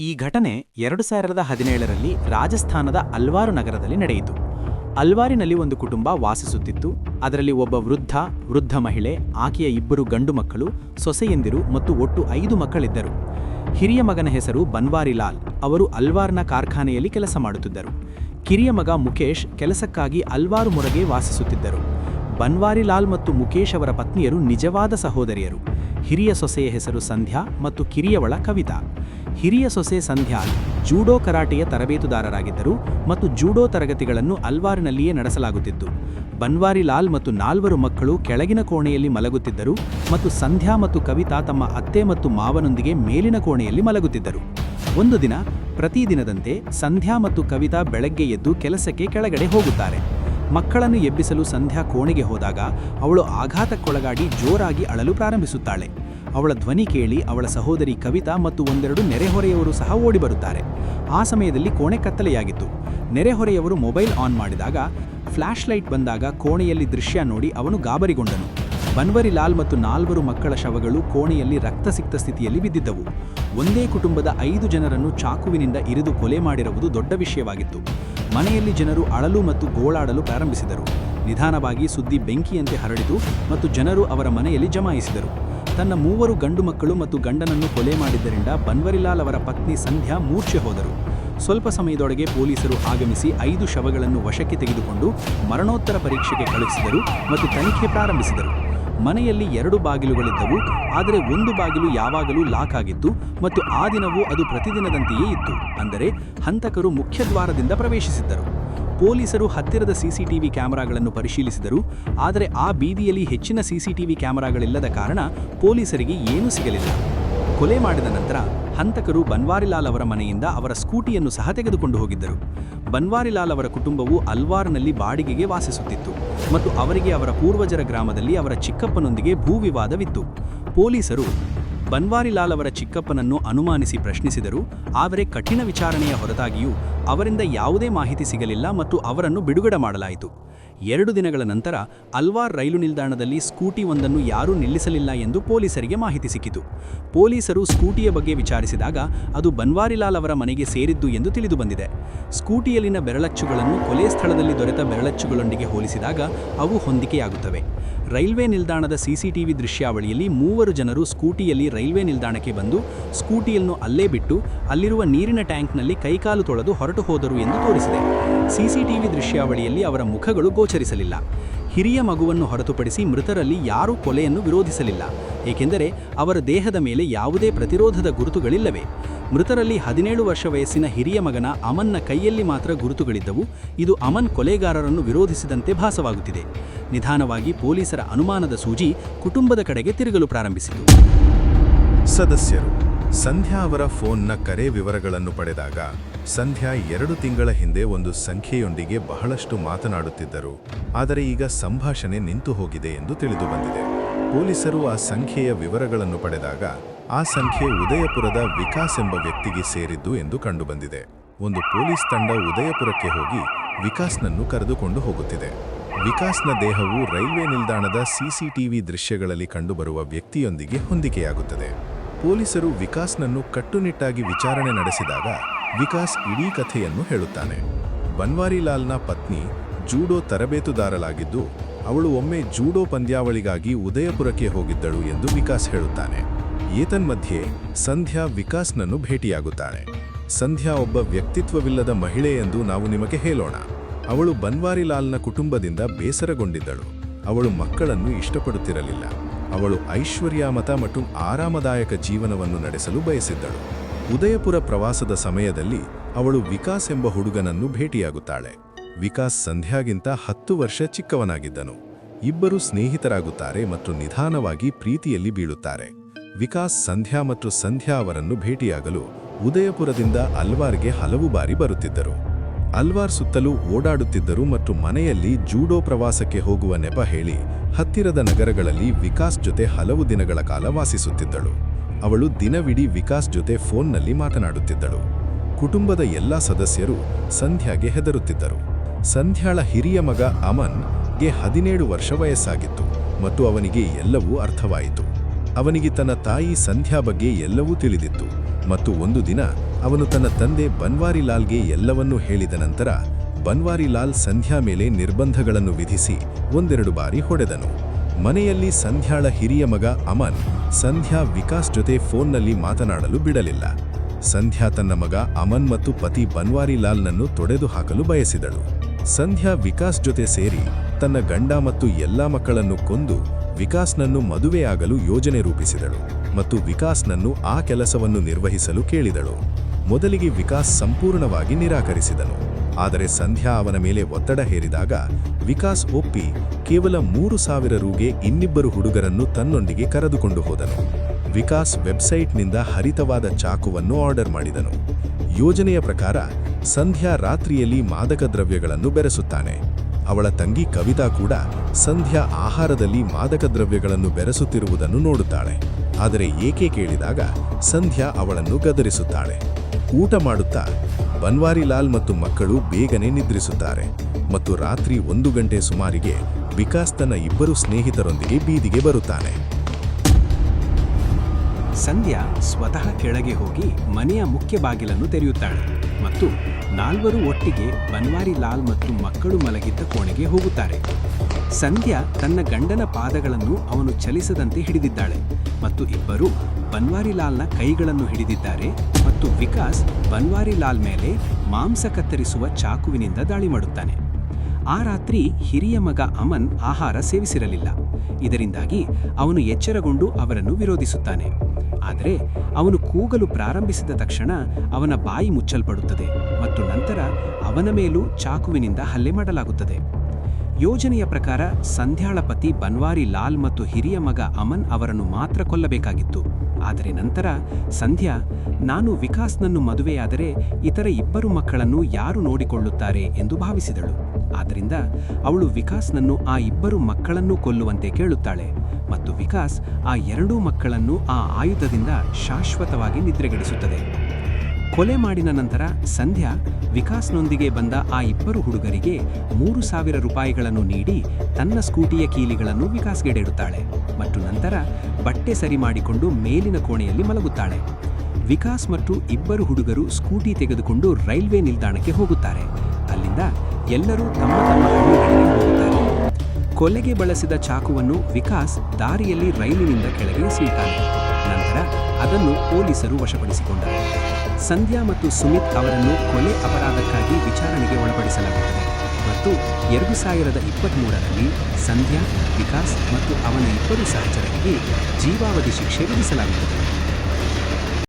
ಈ ಘಟನೆ ಎರಡು ಸಾವಿರದ ಹದಿನೇಳರಲ್ಲಿ ರಾಜಸ್ಥಾನದ ಅಲ್ವಾರು ನಗರದಲ್ಲಿ ನಡೆಯಿತು. ಅಲ್ವಾರಿನಲ್ಲಿ ಒಂದು ಕುಟುಂಬ ವಾಸಿಸುತ್ತಿತ್ತು. ಅದರಲ್ಲಿ ಒಬ್ಬ ವೃದ್ಧ ವೃದ್ಧ ಮಹಿಳೆ, ಆಕೆಯ ಇಬ್ಬರು ಗಂಡು ಮಕ್ಕಳು, ಸೊಸೆಯಂದಿರು ಮತ್ತು ಒಟ್ಟು ಐದು ಮಕ್ಕಳಿದ್ದರು. ಹಿರಿಯ ಮಗನ ಹೆಸರು ಬನ್ವಾರಿಲಾಲ್ ಅವರು ಅಲ್ವಾರ್ನ ಕಾರ್ಖಾನೆಯಲ್ಲಿ ಕೆಲಸ ಮಾಡುತ್ತಿದ್ದರು. ಕಿರಿಯ ಮಗ ಮುಖೇಶ್ ಕೆಲಸಕ್ಕಾಗಿ ಅಲ್ವಾರು ಮೊರಗೆ ವಾಸಿಸುತ್ತಿದ್ದರು. ಬನ್ವಾರಿಲಾಲ್ ಮತ್ತು ಮುಕೇಶ್ ಅವರ ಪತ್ನಿಯರು ನಿಜವಾದ ಸಹೋದರಿಯರು. ಹಿರಿಯ ಸೊಸೆಯ ಹೆಸರು ಸಂಧ್ಯಾ ಮತ್ತು ಕಿರಿಯವಳ ಕವಿತಾ. ಹಿರಿಯ ಸೊಸೆ ಸಂಧ್ಯಾ ಜೂಡೋ ಕರಾಟೆಯ ತರಬೇತುದಾರರಾಗಿದ್ದರು ಮತ್ತು ಜೂಡೋ ತರಗತಿಗಳನ್ನು ಅಲ್ವಾರಿನಲ್ಲಿಯೇ ನಡೆಸಲಾಗುತ್ತಿತ್ತು. ಬನ್ವಾರಿಲಾಲ್ ಮತ್ತು ನಾಲ್ವರು ಮಕ್ಕಳು ಕೆಳಗಿನ ಕೋಣೆಯಲ್ಲಿ ಮಲಗುತ್ತಿದ್ದರು ಮತ್ತು ಸಂಧ್ಯಾ ಮತ್ತು ಕವಿತಾ ತಮ್ಮ ಅತ್ತೆ ಮತ್ತು ಮಾವನೊಂದಿಗೆ ಮೇಲಿನ ಕೋಣೆಯಲ್ಲಿ ಮಲಗುತ್ತಿದ್ದರು. ಒಂದು ದಿನ ಪ್ರತಿದಿನದಂತೆ ಸಂಧ್ಯಾ ಮತ್ತು ಕವಿತಾ ಬೆಳಗ್ಗೆ ಎದ್ದು ಕೆಲಸಕ್ಕೆ ಕೆಳಗಡೆ ಹೋಗುತ್ತಾರೆ. ಮಕ್ಕಳನ್ನು ಎಬ್ಬಿಸಲು ಸಂಧ್ಯಾ ಕೋಣೆಗೆ ಹೋದಾಗ ಅವಳು ಆಘಾತಕ್ಕೊಳಗಾಡಿ ಜೋರಾಗಿ ಅಳಲು ಪ್ರಾರಂಭಿಸುತ್ತಾಳೆ. ಅವಳ ಧ್ವನಿ ಕೇಳಿ ಅವಳ ಸಹೋದರಿ ಕವಿತಾ ಮತ್ತು ಒಂದೆರಡು ನೆರೆಹೊರೆಯವರು ಸಹ ಓಡಿಬರುತ್ತಾರೆ ಆ ಸಮಯದಲ್ಲಿ ಕೋಣೆ ಕತ್ತಲೆಯಾಗಿತ್ತು. ನೆರೆಹೊರೆಯವರು ಮೊಬೈಲ್ ಆನ್ ಮಾಡಿದಾಗ ಫ್ಲ್ಯಾಶ್ ಲೈಟ್ ಬಂದಾಗ ಕೋಣೆಯಲ್ಲಿ ದೃಶ್ಯ ನೋಡಿ ಅವನು ಗಾಬರಿಗೊಂಡನು. ಬನ್ವರಿಲಾಲ್ ಮತ್ತು ನಾಲ್ವರು ಮಕ್ಕಳ ಶವಗಳು ಕೋಣೆಯಲ್ಲಿ ರಕ್ತಸಿಕ್ತ ಸ್ಥಿತಿಯಲ್ಲಿ ಬಿದ್ದಿದ್ದವು. ಒಂದೇ ಕುಟುಂಬದ ಐದು ಜನರನ್ನು ಚಾಕುವಿನಿಂದ ಇರಿದು ಕೊಲೆ ಮಾಡಿರುವುದು ದೊಡ್ಡ ವಿಷಯವಾಗಿತ್ತು. ಮನೆಯಲ್ಲಿ ಜನರು ಅಳಲು ಮತ್ತು ಗೋಳಾಡಲು ಪ್ರಾರಂಭಿಸಿದರು. ನಿಧಾನವಾಗಿ ಸುದ್ದಿ ಬೆಂಕಿಯಂತೆ ಹರಡಿತು ಮತ್ತು ಜನರು ಅವರ ಮನೆಯಲ್ಲಿ ಜಮಾಯಿಸಿದರು. ತನ್ನ ಮೂವರು ಗಂಡು ಮಕ್ಕಳು ಮತ್ತು ಗಂಡನನ್ನು ಕೊಲೆ ಮಾಡಿದ್ದರಿಂದ ಬನ್ವರಿಲಾಲ್ ಅವರ ಪತ್ನಿ ಸಂಧ್ಯಾ ಮೂರ್ಛೆ ಹೋದರು. ಸ್ವಲ್ಪ ಸಮಯದೊಳಗೆ ಪೊಲೀಸರು ಆಗಮಿಸಿ ಐದು ಶವಗಳನ್ನು ವಶಕ್ಕೆ ತೆಗೆದುಕೊಂಡು ಮರಣೋತ್ತರ ಪರೀಕ್ಷೆಗೆ ಕಳುಹಿಸಿದರು ಮತ್ತು ತನಿಖೆ ಪ್ರಾರಂಭಿಸಿದರು. ಮನೆಯಲ್ಲಿ ಎರಡು ಬಾಗಿಲುಗಳಿದ್ದವು, ಆದರೆ ಒಂದು ಬಾಗಿಲು ಯಾವಾಗಲೂ ಲಾಕ್ ಆಗಿತ್ತು ಮತ್ತು ಆ ದಿನವೂ ಅದು ಪ್ರತಿದಿನದಂತೆಯೇ ಇತ್ತು. ಅಂದರೆ ಹಂತಕರು ಮುಖ್ಯದ್ವಾರದಿಂದ ಪ್ರವೇಶಿಸಿದ್ದರು. ಪೊಲೀಸರು ಹತ್ತಿರದ ಸಿಸಿಟಿವಿ ಕ್ಯಾಮೆರಾಗಳನ್ನು ಪರಿಶೀಲಿಸಿದರು, ಆದರೆ ಆ ಬೀದಿಯಲ್ಲಿ ಹೆಚ್ಚಿನ ಸಿಸಿಟಿವಿ ಕ್ಯಾಮೆರಾಗಳಿಲ್ಲದ ಕಾರಣ ಪೊಲೀಸರಿಗೆ ಏನೂ ಸಿಗಲಿಲ್ಲ. ಕೊಲೆ ಮಾಡಿದ ನಂತರ ಹಂತಕರು ಬನ್ವಾರಿಲಾಲ್ ಅವರ ಮನೆಯಿಂದ ಅವರ ಸ್ಕೂಟಿಯನ್ನು ಸಹ ತೆಗೆದುಕೊಂಡು ಹೋಗಿದ್ದರು. ಬನ್ವಾರಿಲಾಲ್ ಅವರ ಕುಟುಂಬವು ಅಲ್ವಾರ್ನಲ್ಲಿ ಬಾಡಿಗೆಗೆ ವಾಸಿಸುತ್ತಿತ್ತು ಮತ್ತು ಅವರಿಗೆ ಅವರ ಪೂರ್ವಜರ ಗ್ರಾಮದಲ್ಲಿ ಅವರ ಚಿಕ್ಕಪ್ಪನೊಂದಿಗೆ ಭೂವಿವಾದವಿತ್ತು. ಪೊಲೀಸರು ಬನ್ವಾರಿಲಾಲ್ ಅವರ ಚಿಕ್ಕಪ್ಪನನ್ನು ಅನುಮಾನಿಸಿ ಪ್ರಶ್ನಿಸಿದರು, ಆದರೆ ಕಠಿಣ ವಿಚಾರಣೆಯ ಹೊರತಾಗಿಯೂ ಅವರಿಂದ ಯಾವುದೇ ಮಾಹಿತಿ ಸಿಗಲಿಲ್ಲ ಮತ್ತು ಅವರನ್ನು ಬಿಡುಗಡೆ ಮಾಡಲಾಯಿತು. ಎರಡು ದಿನಗಳ ನಂತರ ಅಲ್ವಾರ್ ರೈಲು ನಿಲ್ದಾಣದಲ್ಲಿ ಸ್ಕೂಟಿ ಒಂದನ್ನು ಯಾರೂ ನಿಲ್ಲಿಸಲಿಲ್ಲ ಎಂದು ಪೊಲೀಸರಿಗೆ ಮಾಹಿತಿ ಸಿಕ್ಕಿತು. ಪೊಲೀಸರು ಸ್ಕೂಟಿಯ ಬಗ್ಗೆ ವಿಚಾರಿಸಿದಾಗ ಅದು ಬನ್ವಾರಿಲಾಲ್ ಅವರ ಮನೆಗೆ ಸೇರಿದ್ದು ಎಂದು ತಿಳಿದುಬಂದಿದೆ. ಸ್ಕೂಟಿಯಲ್ಲಿನ ಬೆರಳಚ್ಚುಗಳನ್ನು ಕೊಲೆ ಸ್ಥಳದಲ್ಲಿ ದೊರೆತ ಬೆರಳಚ್ಚುಗಳೊಂದಿಗೆ ಹೋಲಿಸಿದಾಗ ಅವು ಹೊಂದಿಕೆಯಾಗುತ್ತವೆ. ರೈಲ್ವೆ ನಿಲ್ದಾಣದ ಸಿಸಿಟಿವಿ ದೃಶ್ಯಾವಳಿಯಲ್ಲಿ ಮೂವರು ಜನರು ಸ್ಕೂಟಿಯಲ್ಲಿ ರೈಲ್ವೆ ನಿಲ್ದಾಣಕ್ಕೆ ಬಂದು ಸ್ಕೂಟಿಯನ್ನು ಅಲ್ಲೇ ಬಿಟ್ಟು ಅಲ್ಲಿರುವ ನೀರಿನ ಟ್ಯಾಂಕ್ನಲ್ಲಿ ಕೈಕಾಲು ತೊಳೆದು ಹೊರಟು ಹೋದರು ಎಂದು ತೋರಿಸಿದೆ. ಸಿಸಿಟಿವಿ ದೃಶ್ಯಾವಳಿಯಲ್ಲಿ ಅವರ ಮುಖಗಳು ಗೋಚರಿಸಲಿಲ್ಲ. ಹಿರಿಯ ಮಗುವನ್ನು ಹೊರತುಪಡಿಸಿ ಮೃತರಲ್ಲಿ ಯಾರೂ ಕೊಲೆಯನ್ನು ವಿರೋಧಿಸಲಿಲ್ಲ. ಏಕೆಂದರೆ ಅವರ ದೇಹದ ಮೇಲೆ ಯಾವುದೇ ಪ್ರತಿರೋಧದ ಗುರುತುಗಳಿಲ್ಲವೆ. ಮೃತರಲ್ಲಿ ಹದಿನೇಳು ವರ್ಷ ವಯಸ್ಸಿನ ಹಿರಿಯ ಮಗನ ಅಮನ್ನ ಕೈಯಲ್ಲಿ ಮಾತ್ರ ಗುರುತುಗಳಿದ್ದವು. ಇದು ಅಮನ್ ಕೊಲೆಗಾರರನ್ನು ವಿರೋಧಿಸಿದಂತೆ ಭಾಸವಾಗುತ್ತಿದೆ. ನಿಧಾನವಾಗಿ ಪೊಲೀಸರ ಅನುಮಾನದ ಸೂಜಿ ಕುಟುಂಬದ ಕಡೆಗೆ ತಿರುಗಲು ಪ್ರಾರಂಭಿಸಿತು. ಸದಸ್ಯರು, ಸಂಧ್ಯಾ ಅವರ ಫೋನ್ನ ಕರೆ ವಿವರಗಳನ್ನು ಪಡೆದಾಗ ಸಂಧ್ಯಾ ಎರಡು ತಿಂಗಳ ಹಿಂದೆ ಒಂದು ಸಂಖ್ಯೆಯೊಂದಿಗೆ ಬಹಳಷ್ಟು ಮಾತನಾಡುತ್ತಿದ್ದರು. ಆದರೆ ಈಗ ಸಂಭಾಷಣೆ ನಿಂತು ಹೋಗಿದೆ ಎಂದು ತಿಳಿದುಬಂದಿದೆ. ಪೊಲೀಸರು ಆ ಸಂಖ್ಯೆಯ ವಿವರಗಳನ್ನು ಪಡೆದಾಗ, ಆ ಸಂಖ್ಯೆ ಉದಯಪುರದ ವಿಕಾಸ್ ಎಂಬ ವ್ಯಕ್ತಿಗೆ ಸೇರಿದ್ದು ಎಂದು ಕಂಡುಬಂದಿದೆ. ಒಂದು ಪೊಲೀಸ್ ತಂಡ ಉದಯಪುರಕ್ಕೆ ಹೋಗಿ ವಿಕಾಸ್ನನ್ನು ಕರೆದುಕೊಂಡು ಹೋಗುತ್ತಿದೆ. ವಿಕಾಸ್ನ ದೇಹವು ರೈಲ್ವೆ ನಿಲ್ದಾಣದ ಸಿಸಿಟಿವಿ ದೃಶ್ಯಗಳಲ್ಲಿ ಕಂಡುಬರುವ ವ್ಯಕ್ತಿಯೊಂದಿಗೆ ಹೊಂದಿಕೆಯಾಗುತ್ತದೆ. ಪೊಲೀಸರು ವಿಕಾಸ್ನನ್ನು ಕಟ್ಟುನಿಟ್ಟಾಗಿ ವಿಚಾರಣೆ ನಡೆಸಿದಾಗ ವಿಕಾಸ್ ಇಡೀ ಕಥೆಯನ್ನು ಹೇಳುತ್ತಾನೆ. ಬನ್ವಾರಿಲಾಲ್ನ ಪತ್ನಿ ಜೂಡೋ ತರಬೇತುದಾರಲಾಗಿದ್ದು ಅವಳು ಒಮ್ಮೆ ಜೂಡೋ ಪಂದ್ಯಾವಳಿಗಾಗಿ ಉದಯಪುರಕ್ಕೆ ಹೋಗಿದ್ದಳು ಎಂದು ವಿಕಾಸ್ ಹೇಳುತ್ತಾನೆ. ಏತನ್ಮಧ್ಯೆ ಸಂಧ್ಯಾ ವಿಕಾಸ್ನನ್ನು ಭೇಟಿಯಾಗುತ್ತಾಳೆ. ಸಂಧ್ಯಾ ಒಬ್ಬ ವ್ಯಕ್ತಿತ್ವವಿಲ್ಲದ ಮಹಿಳೆ ಎಂದು ನಾವು ನಿಮಗೆ ಹೇಳೋಣ. ಅವಳು ಬನ್ವಾರಿಲಾಲ್ನ ಕುಟುಂಬದಿಂದ ಬೇಸರಗೊಂಡಿದ್ದಳು. ಅವಳು ಮಕ್ಕಳನ್ನು ಇಷ್ಟಪಡುತ್ತಿರಲಿಲ್ಲ. ಅವಳು ಐಶ್ವರ್ಯಾಮತ ಮತ್ತು ಆರಾಮದಾಯಕ ಜೀವನವನ್ನು ನಡೆಸಲು ಬಯಸಿದ್ದಳು. ಉದಯಪುರ ಪ್ರವಾಸದ ಸಮಯದಲ್ಲಿ ಅವಳು ವಿಕಾಸ್ ಎಂಬ ಹುಡುಗನನ್ನು ಭೇಟಿಯಾಗುತ್ತಾಳೆ. ವಿಕಾಸ್ ಸಂಧ್ಯಾಗಿಂತ ಹತ್ತು ವರ್ಷ ಚಿಕ್ಕವನಾಗಿದ್ದನು. ಇಬ್ಬರು ಸ್ನೇಹಿತರಾಗುತ್ತಾರೆ ಮತ್ತು ನಿಧಾನವಾಗಿ ಪ್ರೀತಿಯಲ್ಲಿ ಬೀಳುತ್ತಾರೆ. ವಿಕಾಸ್ ಸಂಧ್ಯಾ ಮತ್ತು ಸಂಧ್ಯಾ ಅವರನ್ನು ಭೇಟಿಯಾಗಲು ಉದಯಪುರದಿಂದ ಅಲ್ವಾರ್ಗೆ ಹಲವು ಬಾರಿ ಬರುತ್ತಿದ್ದರು. ಅಲ್ವಾರ್ ಸುತ್ತಲೂ ಓಡಾಡುತ್ತಿದ್ದರು ಮತ್ತು ಮನೆಯಲ್ಲಿ ಜೂಡೋ ಪ್ರವಾಸಕ್ಕೆ ಹೋಗುವ ನೆಪ ಹೇಳಿ ಹತ್ತಿರದ ನಗರಗಳಲ್ಲಿ ವಿಕಾಸ್ ಜೊತೆ ಹಲವು ದಿನಗಳ ಕಾಲ ವಾಸಿಸುತ್ತಿದ್ದಳು. ಅವಳು ದಿನವಿಡೀ ವಿಕಾಸ್ ಜೊತೆ ಫೋನ್ನಲ್ಲಿ ಮಾತನಾಡುತ್ತಿದ್ದಳು. ಕುಟುಂಬದ ಎಲ್ಲ ಸದಸ್ಯರು ಸಂಧ್ಯಾಗೆ ಹೆದರುತ್ತಿದ್ದರು. ಸಂಧ್ಯಾಳ ಹಿರಿಯ ಮಗ ಅಮನ್ಗೆ ಹದಿನೇಳು ವರ್ಷ ವಯಸ್ಸಾಗಿತ್ತು ಮತ್ತು ಅವನಿಗೆ ಎಲ್ಲವೂ ಅರ್ಥವಾಯಿತು. ಅವನಿಗೆ ತನ್ನ ತಾಯಿ ಸಂಧ್ಯಾ ಬಗ್ಗೆ ಎಲ್ಲವೂ ತಿಳಿದಿತ್ತು ಮತ್ತು ಒಂದು ದಿನ ಅವನು ತನ್ನ ತಂದೆ ಬನ್ವಾರಿಲಾಲ್ಗೆ ಎಲ್ಲವನ್ನೂ ಹೇಳಿದ ನಂತರ ಬನ್ವಾರಿಲಾಲ್ ಸಂಧ್ಯಾ ಮೇಲೆ ನಿರ್ಬಂಧಗಳನ್ನು ವಿಧಿಸಿ ಒಂದೆರಡು ಬಾರಿ ಹೊಡೆದನು. ಮನೆಯಲ್ಲಿ ಸಂಧ್ಯಾಳ ಹಿರಿಯ ಮಗ ಅಮನ್ ಸಂಧ್ಯಾ ವಿಕಾಸ್ ಜೊತೆ ಫೋನ್ನಲ್ಲಿ ಮಾತನಾಡಲು ಬಿಡಲಿಲ್ಲ. ಸಂಧ್ಯಾ ತನ್ನ ಮಗ ಅಮನ್ ಮತ್ತು ಪತಿ ಬನ್ವಾರಿಲಾಲ್ನನ್ನು ತೊಡೆದು ಹಾಕಲು ಬಯಸಿದಳು. ಸಂಧ್ಯಾ ವಿಕಾಸ್ ಜೊತೆ ಸೇರಿ ತನ್ನ ಗಂಡ ಮತ್ತು ಎಲ್ಲಾ ಮಕ್ಕಳನ್ನು ಕೊಂದು ವಿಕಾಸ್ನನ್ನು ಮದುವೆಯಾಗಲು ಯೋಜನೆ ರೂಪಿಸಿದಳು ಮತ್ತು ವಿಕಾಸ್ನನ್ನು ಆ ಕೆಲಸವನ್ನು ನಿರ್ವಹಿಸಲು ಕೇಳಿದಳು. ಮೊದಲಿಗೆ ವಿಕಾಸ್ ಸಂಪೂರ್ಣವಾಗಿ ನಿರಾಕರಿಸಿದನು. ಆದರೆ ಸಂಧ್ಯಾ ಅವನ ಮೇಲೆ ಒತ್ತಡ ಹೇರಿದಾಗ ವಿಕಾಸ್ ಒಪ್ಪಿ ಕೇವಲ ಮೂರು ಸಾವಿರ ರೂಗೆ ಇನ್ನಿಬ್ಬರು ಹುಡುಗರನ್ನು ತನ್ನೊಂದಿಗೆ ಕರೆದುಕೊಂಡು ಹೋದನು. ವಿಕಾಸ್ ವೆಬ್ಸೈಟ್ನಿಂದ ಹರಿತವಾದ ಚಾಕುವನ್ನು ಆರ್ಡರ್ ಮಾಡಿದನು. ಯೋಜನೆಯ ಪ್ರಕಾರ ಸಂಧ್ಯಾ ರಾತ್ರಿಯಲ್ಲಿ ಮಾದಕ ದ್ರವ್ಯಗಳನ್ನು ಬೆರೆಸುತ್ತಾನೆ. ಅವಳ ತಂಗಿ ಕವಿತಾ ಕೂಡ ಸಂಧ್ಯಾ ಆಹಾರದಲ್ಲಿ ಮಾದಕ ದ್ರವ್ಯಗಳನ್ನು ಬೆರೆಸುತ್ತಿರುವುದನ್ನು ನೋಡುತ್ತಾಳೆ. ಆದರೆ ಏಕೆ ಕೇಳಿದಾಗ ಸಂಧ್ಯಾ ಅವಳನ್ನು ಗದರಿಸುತ್ತಾಳೆ. ಊಟ ಮಾಡುತ್ತಾ ಬನ್ವಾರಿಲಾಲ್ ಮತ್ತು ಮಕ್ಕಳು ಬೇಗನೆ ನಿದ್ರಿಸುತ್ತಾರೆ ಮತ್ತು ರಾತ್ರಿ ಒಂದು ಗಂಟೆ ಸುಮಾರಿಗೆ ವಿಕಾಸ್ ತನ್ನ ಇಬ್ಬರು ಸ್ನೇಹಿತರೊಂದಿಗೆ ಬೀದಿಗೆ ಬರುತ್ತಾನೆ. ಸಂಧ್ಯಾ ಸ್ವತಃ ಕೆಳಗೆ ಹೋಗಿ ಮನೆಯ ಮುಖ್ಯ ಬಾಗಿಲನ್ನು ತೆರೆಯುತ್ತಾಳೆ ಮತ್ತು ನಾಲ್ವರು ಒಟ್ಟಿಗೆ ಬನ್ವಾರಿ ಲಾಲ್ ಮತ್ತು ಮಕ್ಕಳು ಮಲಗಿದ್ದ ಕೋಣೆಗೆ ಹೋಗುತ್ತಾರೆ. ಸಂಧ್ಯಾ ತನ್ನ ಗಂಡನ ಪಾದಗಳನ್ನು ಅವನು ಚಲಿಸದಂತೆ ಹಿಡಿದಿದ್ದಾಳೆ ಮತ್ತು ಇಬ್ಬರು ಬನ್ವಾರಿ ಲಾಲ್ನ ಕೈಗಳನ್ನು ಹಿಡಿದಿದ್ದಾರೆ ಮತ್ತು ವಿಕಾಸ್ ಬನ್ವಾರಿ ಲಾಲ್ ಮೇಲೆ ಮಾಂಸ ಕತ್ತರಿಸುವ ಚಾಕುವಿನಿಂದ ದಾಳಿ ಮಾಡುತ್ತಾನೆ. ಆ ರಾತ್ರಿ ಹಿರಿಯ ಮಗ ಅಮನ್ ಆಹಾರ ಸೇವಿಸಿರಲಿಲ್ಲ. ಇದರಿಂದಾಗಿ ಅವನು ಎಚ್ಚರಗೊಂಡು ಅವರನ್ನು ವಿರೋಧಿಸುತ್ತಾನೆ. ಆದರೆ ಅವನು ಕೂಗಲು ಪ್ರಾರಂಭಿಸಿದ ತಕ್ಷಣ ಅವನ ಬಾಯಿ ಮುಚ್ಚಲ್ಪಡುತ್ತದೆ ಮತ್ತು ನಂತರ ಅವನ ಮೇಲೂ ಚಾಕುವಿನಿಂದ ಹಲ್ಲೆ ಮಾಡಲಾಗುತ್ತದೆ. ಯೋಜನೆಯ ಪ್ರಕಾರ ಸಂಧ್ಯಾಳ ಪತಿ ಬನ್ವಾರಿ ಲಾಲ್ ಮತ್ತು ಹಿರಿಯ ಮಗ ಅಮನ್ ಅವರನ್ನು ಮಾತ್ರ ಕೊಲ್ಲಬೇಕಾಗಿತ್ತು. ಆದರೆ ನಂತರ ಸಂಧ್ಯಾ, ನಾನು ವಿಕಾಸ್ನನ್ನು ಮದುವೆಯಾದರೆ ಇತರ ಇಬ್ಬರು ಮಕ್ಕಳನ್ನು ಯಾರು ನೋಡಿಕೊಳ್ಳುತ್ತಾರೆ ಎಂದು ಭಾವಿಸಿದಳು. ಆದ್ದರಿಂದ ಅವಳು ವಿಕಾಸ್ನನ್ನು ಆ ಇಬ್ಬರು ಮಕ್ಕಳನ್ನು ಕೊಲ್ಲುವಂತೆ ಕೇಳುತ್ತಾಳೆ ಮತ್ತು ವಿಕಾಸ್ ಆ ಎರಡೂ ಮಕ್ಕಳನ್ನು ಆ ಆಯುಧದಿಂದ ಶಾಶ್ವತವಾಗಿ ನಿದ್ರೆಗೆಡಿಸುತ್ತದೆ. ಕೊಲೆ ಮಾಡಿದ ನಂತರ ಸಂಧ್ಯಾ ವಿಕಾಸ್ನೊಂದಿಗೆ ಬಂದ ಆ ಇಬ್ಬರು ಹುಡುಗರಿಗೆ ಮೂರು ಸಾವಿರ ರೂಪಾಯಿಗಳನ್ನು ನೀಡಿ ತನ್ನ ಸ್ಕೂಟಿಯ ಕೀಲಿಗಳನ್ನು ವಿಕಾಸ್ಗೆಡೆಡುತ್ತಾಳೆ ಮತ್ತು ನಂತರ ಬಟ್ಟೆ ಸರಿ ಮಾಡಿಕೊಂಡು ಮೇಲಿನ ಕೋಣೆಯಲ್ಲಿ ಮಲಗುತ್ತಾಳೆ. ವಿಕಾಸ್ ಮತ್ತು ಇಬ್ಬರು ಹುಡುಗರು ಸ್ಕೂಟಿ ತೆಗೆದುಕೊಂಡು ರೈಲ್ವೆ ನಿಲ್ದಾಣಕ್ಕೆ ಹೋಗುತ್ತಾರೆ. ಅಲ್ಲಿಂದ ಎಲ್ಲರೂ ತಮ್ಮ ತಮ್ಮ ಹಳ್ಳಿಗಳಿಗೆ ಹೋಗುತ್ತಾರೆ. ಕೊಲೆಗೆ ಬಳಸಿದ ಚಾಕುವನ್ನು ವಿಕಾಸ್ ದಾರಿಯಲ್ಲಿ ರೈಲಿನಿಂದ ಕೆಳಗೆ ಎಸೆಯುತ್ತಾನೆ ನಂತರ ಅದನ್ನು ಪೊಲೀಸರು ವಶಪಡಿಸಿಕೊಂಡರು. ಸಂಧ್ಯಾ ಮತ್ತು ಸುಮಿತ್ ಅವರನ್ನು ಕೊಲೆ ಅಪರಾಧಕ್ಕಾಗಿ ವಿಚಾರಣೆಗೆ ಒಳಪಡಿಸಲಾಗುತ್ತದೆ. ಮತ್ತು ಎರಡು ಸಾವಿರದ ಇಪ್ಪತ್ತ್ಮೂರರಲ್ಲಿ ಸಂಧ್ಯಾ, ವಿಕಾಸ್ ಮತ್ತು ಅವನ ಇಬ್ಬರು ಸಹಚರರಿಗೆ ಜೀವಾವಧಿ ಶಿಕ್ಷೆ ವಿಧಿಸಲಾಗುತ್ತದೆ.